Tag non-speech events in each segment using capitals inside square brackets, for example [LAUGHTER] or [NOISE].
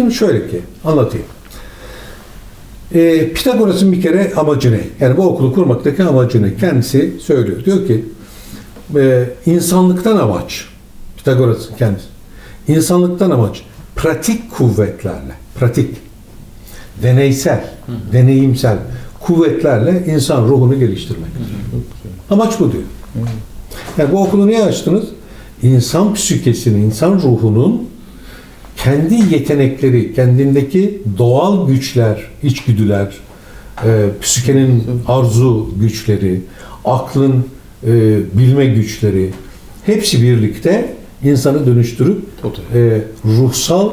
Şimdi şöyle ki anlatayım. Ee, Pitagoras'ın bir kere amacı ne? Yani bu okulu kurmaktaki amacı ne? Kendisi söylüyor. Diyor ki e, insanlıktan amaç Pitagoras'ın kendisi. İnsanlıktan amaç pratik kuvvetlerle, pratik, deneysel, deneyimsel kuvvetlerle insan ruhunu geliştirmek. Amaç bu diyor. Yani bu okulu niye açtınız? İnsan psikesini, insan ruhunun kendi yetenekleri, kendindeki doğal güçler, içgüdüler, e, psikenin arzu güçleri, aklın e, bilme güçleri hepsi birlikte insanı dönüştürüp e, ruhsal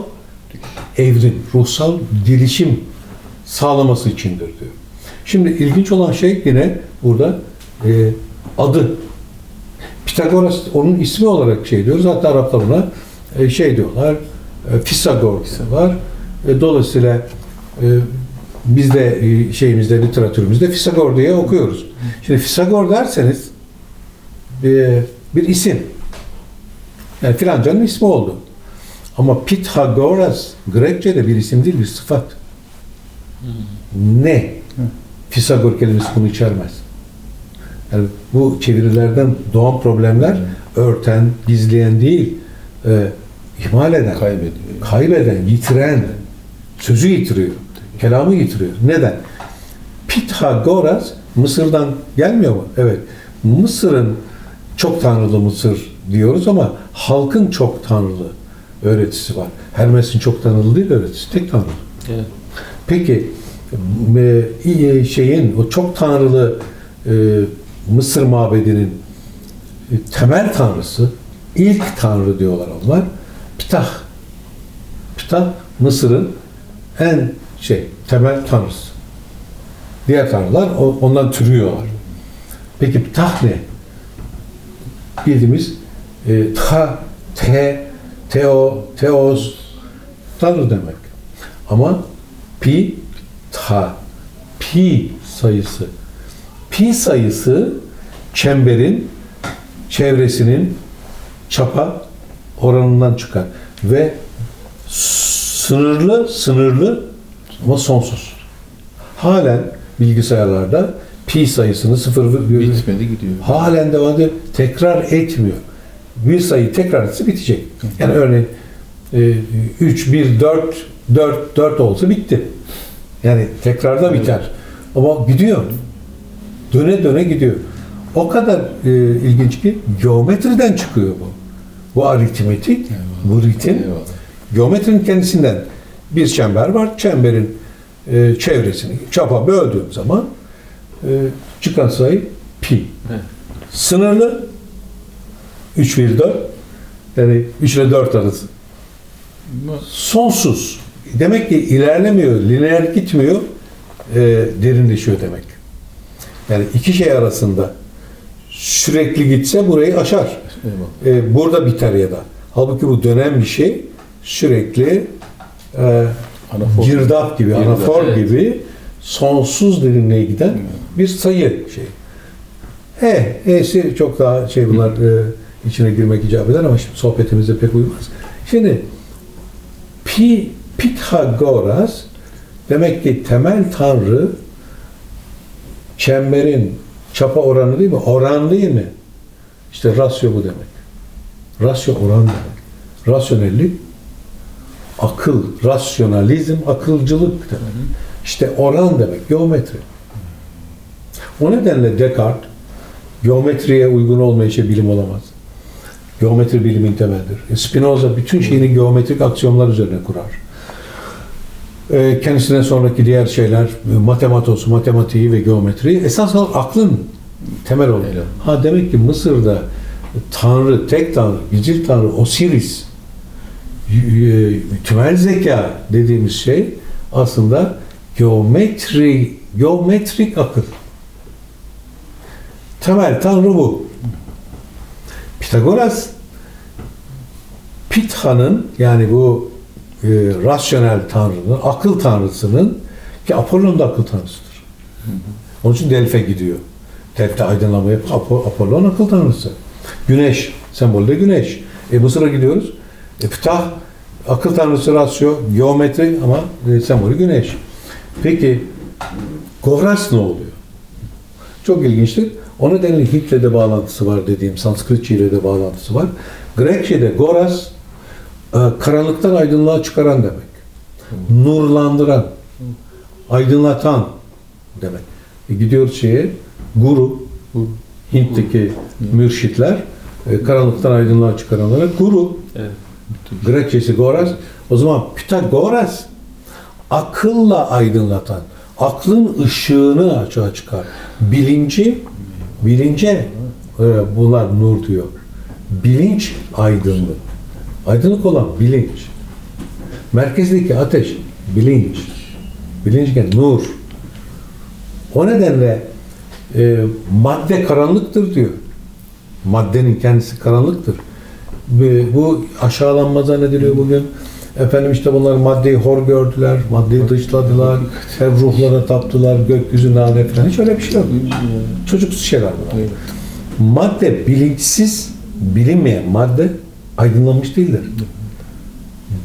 evrim, ruhsal gelişim sağlaması içindir diyor. Şimdi ilginç olan şey yine burada e, adı. Pitagoras onun ismi olarak şey diyoruz. Hatta Araplar ona e, şey diyorlar. E, Pisagor var. E, dolayısıyla e, biz de şeyimizde literatürümüzde Pisagor diye okuyoruz. Şimdi Pisagor derseniz bir isim. Yani filancanın ismi oldu. Ama Pythagoras Grekçe'de bir isim değil, bir sıfat. Ne? Pisagor kelimesi bunu içermez. Yani bu çevirilerden doğan problemler örten, gizleyen değil, e, ihmal eden, Kaybediyor. kaybeden, yitiren, sözü yitiriyor, kelamı yitiriyor. Neden? Pythagoras Mısır'dan gelmiyor mu? Evet. Mısır'ın çok tanrılı Mısır diyoruz ama halkın çok tanrılı öğretisi var. Hermes'in çok tanrılı değil öğretisi, tek tanrılı. Evet. Peki e, şeyin o çok tanrılı e, Mısır mabedinin e, temel tanrısı, ilk tanrı diyorlar onlar. Ptah. Ptah Mısır'ın en şey temel tanrısı. Diğer tanrılar ondan türüyorlar. Peki Ptah ne? Bildiğimiz e, ta, te, teo, teos tanrı demek. Ama pi, ta, pi sayısı. Pi sayısı çemberin çevresinin çapa oranından çıkar ve sınırlı sınırlı ama sonsuz. Halen bilgisayarlarda pi sayısını sıfır Bitmedi gidiyor. halen devam ediyor. Tekrar etmiyor. Bir sayı tekrar etse bitecek. Yani örneğin e, 3, 1, 4, 4, 4 olsa bitti. Yani tekrarda biter. Ama gidiyor. Döne döne gidiyor. O kadar e, ilginç ki geometriden çıkıyor bu. Bu aritmetik, bu ritim Eyvallah. geometrinin kendisinden bir çember var. Çemberin e, çevresini çapa böldüğüm zaman e, çıkan sayı pi. Evet. Sınırlı 3 1 4 yani 3 ile 4 arası. Sonsuz. Demek ki ilerlemiyor, lineer gitmiyor, e, derinleşiyor demek. Yani iki şey arasında sürekli gitse burayı aşar. E, burada biter ya da. Halbuki bu dönem bir şey sürekli e, Anafor. girdap gibi, Girdap, anafor evet. gibi sonsuz derinliğe giden bir sayı şey. E, e'si çok daha şey bunlar e, içine girmek icap eder ama şimdi sohbetimize pek uymaz. Şimdi Pi, Pythagoras demek ki temel tanrı çemberin çapa oranı değil mi? Oran değil mi? İşte rasyo bu demek. Rasyo oran demek. Rasyonellik akıl, rasyonalizm, akılcılık demek. İşte oran demek, geometri. O nedenle Descartes geometriye uygun olmayışa bilim olamaz. Geometri bilimin temelidir. E, Spinoza bütün şeyini geometrik aksiyonlar üzerine kurar. E, Kendisine sonraki diğer şeyler, e, matematos, matematiği ve geometriyi esas olarak aklın temel. Öyle. Ha demek ki Mısır'da Tanrı, tek Tanrı, bicil Tanrı, Osiris, tümel zeka dediğimiz şey aslında geometri, geometrik akıl. Temel Tanrı bu. Pitagoras Pitha'nın yani bu e, rasyonel tanrının, akıl tanrısının ki Apollon da akıl tanrısıdır. Onun için Delphe gidiyor. Aydınlama yapıyor. Apo- Apollon akıl tanrısı. Güneş, sembolde güneş. E Mısır'a gidiyoruz. E Ptah akıl tanrısı rasyo, geometri ama e, sembolü güneş. Peki Goras ne oluyor? Çok ilginçtir. O nedenle Hit'le de bağlantısı var dediğim, Sanskritçe ile de bağlantısı var. Grekçe'de Goras e, karanlıktan aydınlığa çıkaran demek. Nurlandıran, aydınlatan demek. E, gidiyoruz şeye, guru, Hint'teki mürşitler, e, karanlıktan aydınlığa çıkaranlara guru. Evet. Grekçesi Goras. O zaman Pitagoras akılla aydınlatan, aklın ışığını açığa çıkar. Bilinci, bilince e, bunlar nur diyor. Bilinç aydınlık. Aydınlık olan bilinç. Merkezdeki ateş bilinç. Bilinçken nur. O nedenle e, madde karanlıktır diyor. Maddenin kendisi karanlıktır. Ve bu aşağılanma zannediliyor bugün. Efendim işte bunlar maddeyi hor gördüler, maddeyi dışladılar, hep ruhlara taptılar, gökyüzü lanet falan. Hiç öyle bir şey yok. Çocuksu şeyler bunlar. Evet. Madde bilinçsiz, bilinmeyen madde aydınlanmış değildir.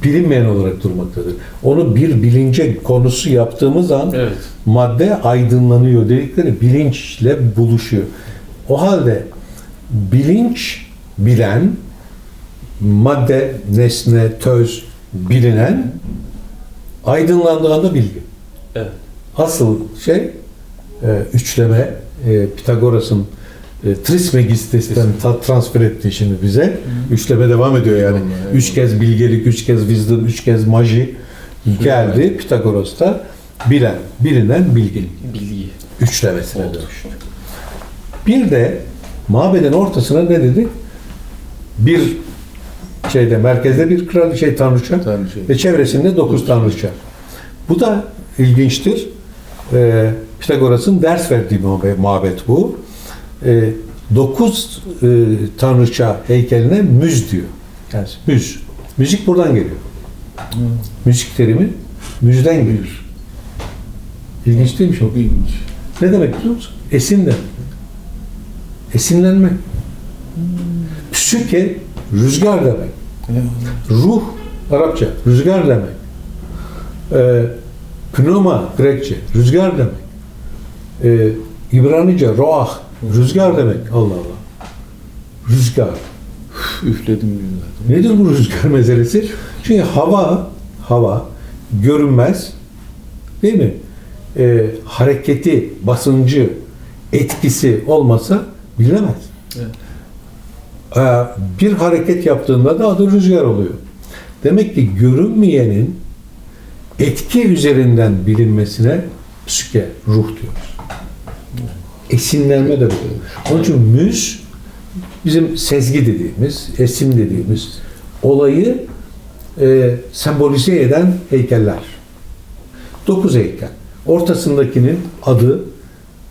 Bilinmeyen olarak durmaktadır. Onu bir bilince konusu yaptığımız an Evet. madde aydınlanıyor dedikleri bilinçle buluşuyor. O halde bilinç bilen, madde, nesne, töz bilinen aydınlandığında bilgi. Evet. Asıl şey e, üçleme e, Pitagoras'ın e, ta- transfer ettiği şimdi bize. Üçleme devam ediyor yani. Eyvallah, Üç kez bilgelik, üç kez wisdom, üç kez maji geldi. Pitagoras'ta bilen, bilinen bilgi. Bilgi. Üçlemesine Oldu. dönüştü. Bir de mabedin ortasına ne dedik? Bir şeyde merkezde bir kral şey tanrıça Tanrıça. ve çevresinde dokuz tanrıça. Bu da ilginçtir. Ee, Pitagoras'ın ders verdiği mabet bu. Ee, dokuz e, tanrıça heykeline müz diyor. Yani müz. Müzik buradan geliyor. Müzik terimi müzden geliyor. İlginç değil mi? Çok ilginç. Ne demek biliyor musun? Esin demek. Esinlenmek. Psüke rüzgar demek. Ruh Arapça rüzgar demek. Ee, pneuma Grekçe rüzgar demek. Ee, İbranice roah rüzgar demek. Allah Allah. Rüzgar. Üfledim diyorlar. Nedir bu rüzgar meselesi? Çünkü hava, hava görünmez değil mi? Ee, hareketi, basıncı, etkisi olmasa bilinemez. Evet. Ee, bir hareket yaptığında da adı rüzgar oluyor. Demek ki görünmeyenin etki üzerinden bilinmesine psike, ruh diyoruz. Esinlenme de bu. Onun için müz bizim sezgi dediğimiz, esim dediğimiz olayı e, sembolize eden heykeller. Dokuz heykel. Ortasındakinin adı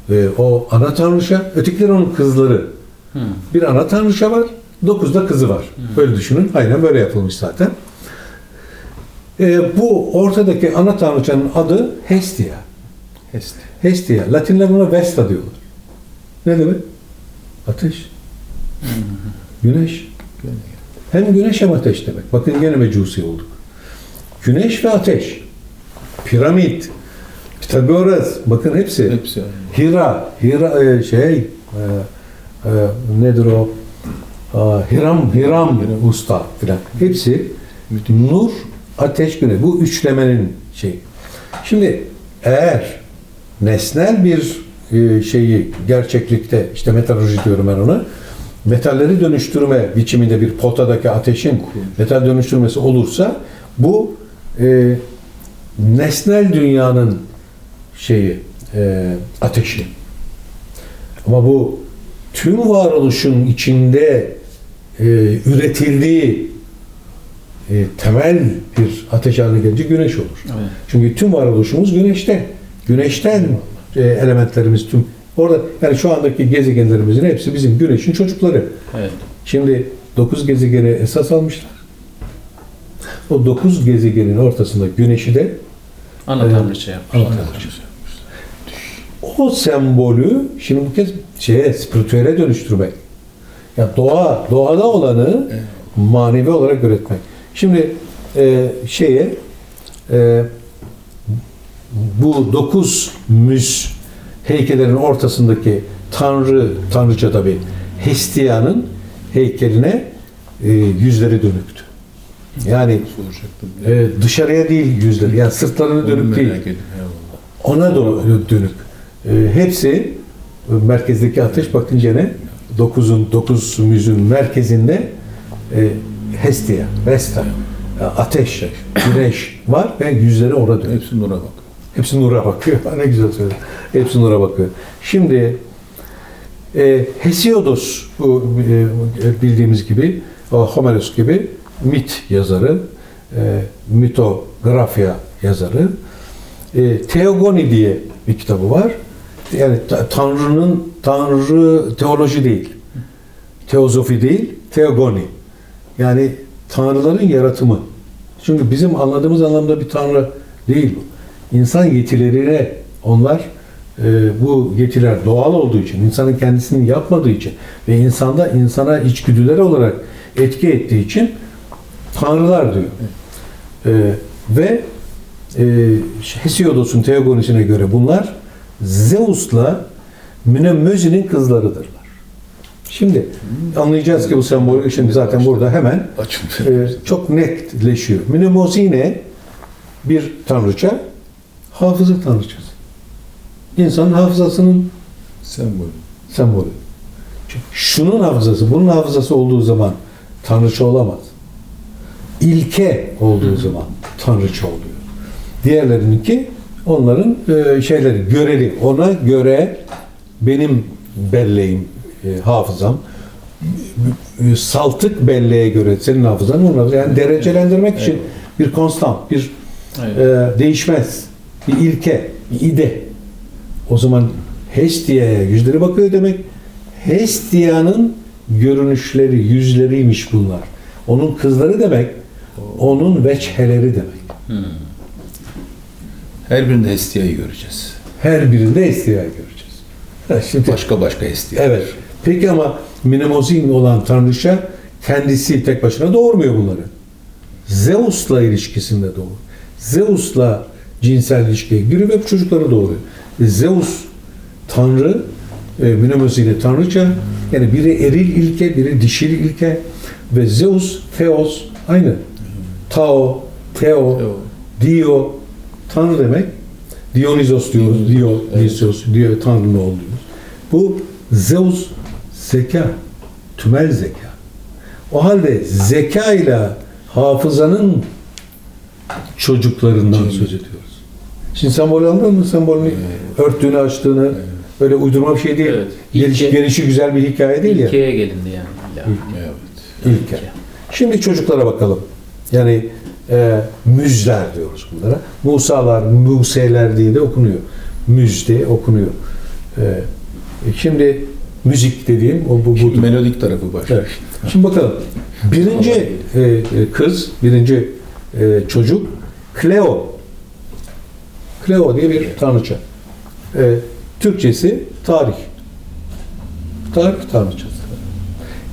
e, o ana tanrıça, ötekileri onun kızları. Hı. Bir ana tanrıça var, dokuz da kızı var. Böyle düşünün. Aynen böyle yapılmış zaten. E, bu ortadaki ana tanrıçanın adı Hestia. Hest. Hestia. Latinler buna Vesta diyorlar. Ne demek? Ateş. Güneş. Hem güneş hem ateş demek. Bakın gene mecusi olduk. Güneş ve ateş. Piramit. Pitagoras. Bakın hepsi. Hepsi. Hira. Hira e, şey e, e, nedir o? Aa, Hiram, Hiram usta filan. Hepsi nur, ateş, güneş. Bu üçlemenin şeyi. Şimdi eğer nesnel bir e, şeyi gerçeklikte işte metalurji diyorum ben ona metalleri dönüştürme biçiminde bir potadaki ateşin metal dönüştürmesi olursa bu e, nesnel dünyanın şeyi e, ateşi. Ama bu tüm varoluşun içinde e, üretildiği e, temel bir ateş haline gelince güneş olur. Evet. Çünkü tüm varoluşumuz güneşte. Güneşten elementlerimiz tüm orada yani şu andaki gezegenlerimizin hepsi bizim güneşin çocukları. Evet. Şimdi dokuz gezegeni esas almışlar. O dokuz gezegenin ortasında güneşi de Ana Evet. tanrıça yapmış. ana tanrıça. O sembolü şimdi bu kez şeye spiritüele dönüştürmek. Ya doğa, doğada olanı manevi olarak üretmek. Şimdi e, şeye e, bu dokuz müz heykellerin ortasındaki tanrı, tanrıça tabi Hestia'nın heykeline e, yüzleri dönüktü. Yani e, dışarıya değil yüzleri, yani sırtlarını Onu dönük değil. Ona doğru dönük. E, hepsi e, merkezdeki ateş bakınca ne? Dokuzun, dokuz müzün merkezinde e, Hestia, Vesta, e, ateş, güneş var ve yüzleri orada dönük. Hepsi nura bak. Hepsi nura bakıyor. [LAUGHS] ne güzel söyledin. Hepsi nura bakıyor. Şimdi e, Hesiodos bu e, bildiğimiz gibi o Homeros gibi mit yazarı, e, mitografya yazarı. E, Teogoni diye bir kitabı var. Yani ta- Tanrı'nın Tanrı teoloji değil. Teozofi değil, Teogoni. Yani tanrıların yaratımı. Çünkü bizim anladığımız anlamda bir tanrı değil bu. İnsan yetilerine onlar e, bu yetiler doğal olduğu için, insanın kendisini yapmadığı için ve insanda insana içgüdüler olarak etki ettiği için tanrılar diyor. E, ve e, Hesiodos'un teogonisine göre bunlar Zeus'la Mnemözi'nin kızlarıdırlar. Şimdi anlayacağız ki bu sembol şimdi zaten burada hemen e, çok netleşiyor. Mnemozine bir tanrıça, hafıza tanrıçası. İnsanın hafızasının Sembol. sembolü. Çünkü Şunun hafızası, bunun hafızası olduğu zaman tanrıça olamaz. İlke olduğu zaman tanrıça oluyor. Diğerlerininki onların e, şeyleri, göreli. Ona göre benim belleğim, e, hafızam, e, saltık belleğe göre senin hafızan onlar yani derecelendirmek için bir konstant, bir Evet. e, değişmez, bir ilke, bir ide. O zaman Hestia'ya yüzleri bakıyor demek. Hestia'nın görünüşleri, yüzleriymiş bunlar. Onun kızları demek, onun veçheleri demek. Her birinde Hestia'yı göreceğiz. Her birinde Hestia'yı göreceğiz. Ha, Şimdi Başka başka Hestia. Evet. Peki ama Mnemozin olan tanrıça kendisi tek başına doğurmuyor bunları. Zeus'la ilişkisinde doğuyor. Zeus'la cinsel ilişkiye giriyor ve bu çocukları doğuruyor. E, Zeus tanrı, e, Mnemosyne tanrıça. Yani biri eril ilke, biri dişil ilke. Ve Zeus, Theos aynı. Tao, Theo, Theo. Dio, tanrı demek. Dionysos diyoruz, Dionysos, Dionysos, Dio, tanrının oğlu diyoruz. Bu Zeus zeka, tümel zeka. O halde zeka ile hafızanın çocuklarından söz ediyoruz. Şimdi sembol anladın mı? Sembolünü örttüğünü, açtığını öyle uydurma bir şey değil. Evet. Geliş, İlke- gelişi güzel bir hikaye değil ya. İlkeye gelindi yani. illa. Evet. İlke. Şimdi çocuklara bakalım. Yani e, müzler diyoruz bunlara. Musalar, Museler diye de okunuyor. Müz diye okunuyor. E, şimdi müzik dediğim o bu budur. melodik tarafı başlıyor. Evet. Şimdi bakalım. Birinci e, e, kız, birinci e, çocuk Cleo. Cleo diye bir tanrıça. E, Türkçesi tarih. Tarih tanrıçası.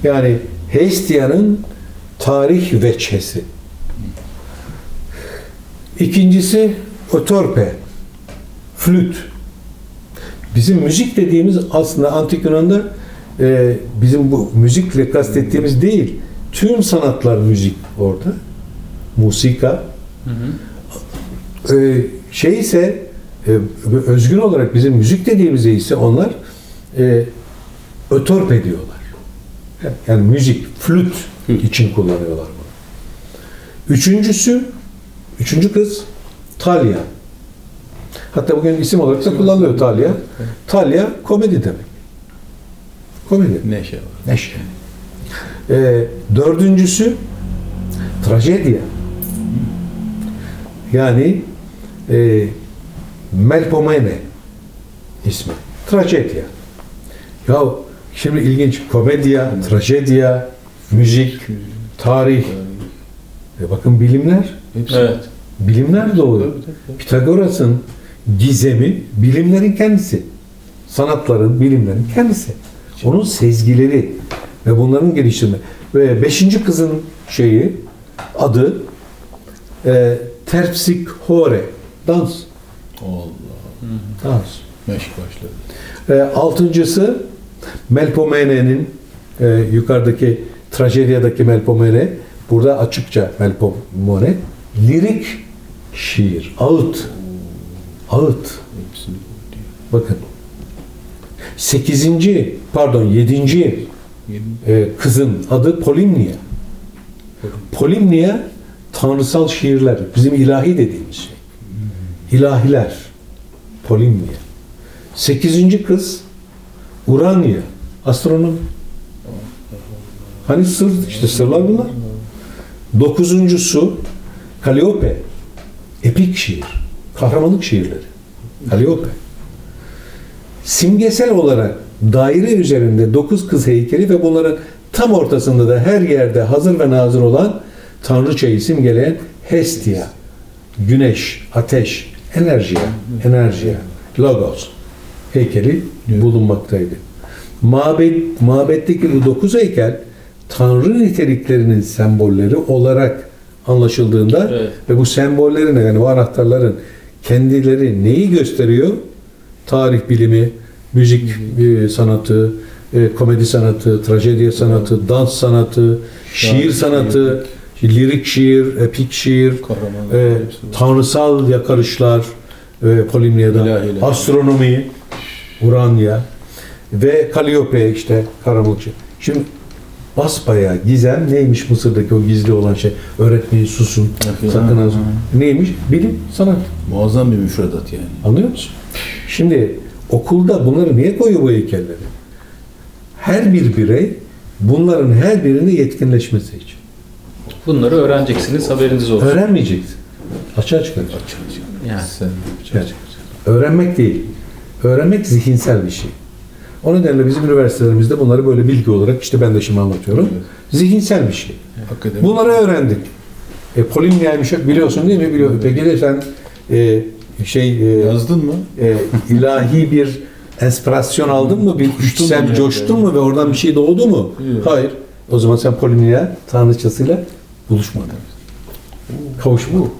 Yani Hestia'nın tarih veçhesi. İkincisi Otorpe. Flüt. Bizim müzik dediğimiz aslında antik Yunan'da e, bizim bu müzikle kastettiğimiz değil. Tüm sanatlar müzik orada. Musika. Hı hı. E, şey ise e, özgün olarak bizim müzik dediğimizde ise onlar e, ötorpe diyorlar. Yani müzik, flüt Flüt. için kullanıyorlar bunu. Üçüncüsü, üçüncü kız Talya. Hatta bugün isim olarak da kullanılıyor Talya. Talya komedi demek. Komedi. Neşe var. Neşe. Ee, dördüncüsü trajedya. Yani e, Melpomene ismi. Trajedya. Ya şimdi ilginç. Komedya, trajedya, müzik, tarih. E bakın bilimler. Hepsi. Evet. Bilimler doğuyor. Pitagoras'ın gizemi bilimlerin kendisi. Sanatların, bilimlerin kendisi. Onun sezgileri ve bunların geliştirme. Ve beşinci kızın şeyi, adı e, terpsikhore, dans. Allah. Dans. Meşk başladı. E, altıncısı Melpomene'nin e, yukarıdaki trajedyadaki Melpomene, burada açıkça Melpomene, lirik şiir, ağıt. Ağıt. Bakın. Sekizinci, pardon yedinci e, kızın adı Polimnia. Polimnia tanrısal şiirler, bizim ilahi dediğimiz şey. İlahiler. Polimnia. Sekizinci kız Urania. Astronom. Hani sır, işte sırlar bunlar. Dokuzuncusu Kaliope. Epik şiir. Kahramanlık şiirleri. Kaliope. Simgesel olarak daire üzerinde dokuz kız heykeli ve bunların tam ortasında da her yerde hazır ve nazır olan tanrıçayı simgeleyen Hestia, güneş, ateş, enerjiya, enerjiya, logos heykeli bulunmaktaydı. Mabet, mabetteki bu dokuz heykel tanrı niteliklerinin sembolleri olarak anlaşıldığında Evet. ve bu sembollerin yani o anahtarların kendileri neyi gösteriyor? Tarih bilimi, müzik e, sanatı, e, komedi sanatı, trajedi sanatı, dans sanatı, şiir sanatı, lirik şiir, epik şiir, e, tanrısal yakarışlar, e, Polimnia'da, astronomi, Uranya ve Kaliope işte Karamurçu. Şimdi basbayağı gizem neymiş Mısır'daki o gizli olan şey? Öğretmeyin susun, Evet. sakın az. Neymiş? Bilim, sanat. Muazzam bir müfredat yani. Anlıyor musun? Şimdi okulda bunları niye koyuyor bu heykelleri? Her bir birey bunların her birinde yetkinleşmesi için. Bunları öğreneceksiniz haberiniz olsun. Öğrenmeyeceksin. Açığa çıkaracak. Yani. Sen. Öğrenmek değil. Öğrenmek zihinsel bir şey. O nedenle bizim üniversitelerimizde bunları böyle bilgi olarak işte ben de şimdi anlatıyorum. Evet. Zihinsel bir şey. Akademik. Bunları öğrendik. E, Polimnia'ymış biliyorsun değil mi? Biliyor. Peki de sen e, şey e, Yazdın mı? e, ilahi bir inspirasyon aldın mı? Bir Coştun mu içsel yani? coştun mu ve oradan bir şey doğdu mu? Yok. Hayır. O zaman sen Polimnia tanrıçasıyla buluşmadın. Kavuşmadın.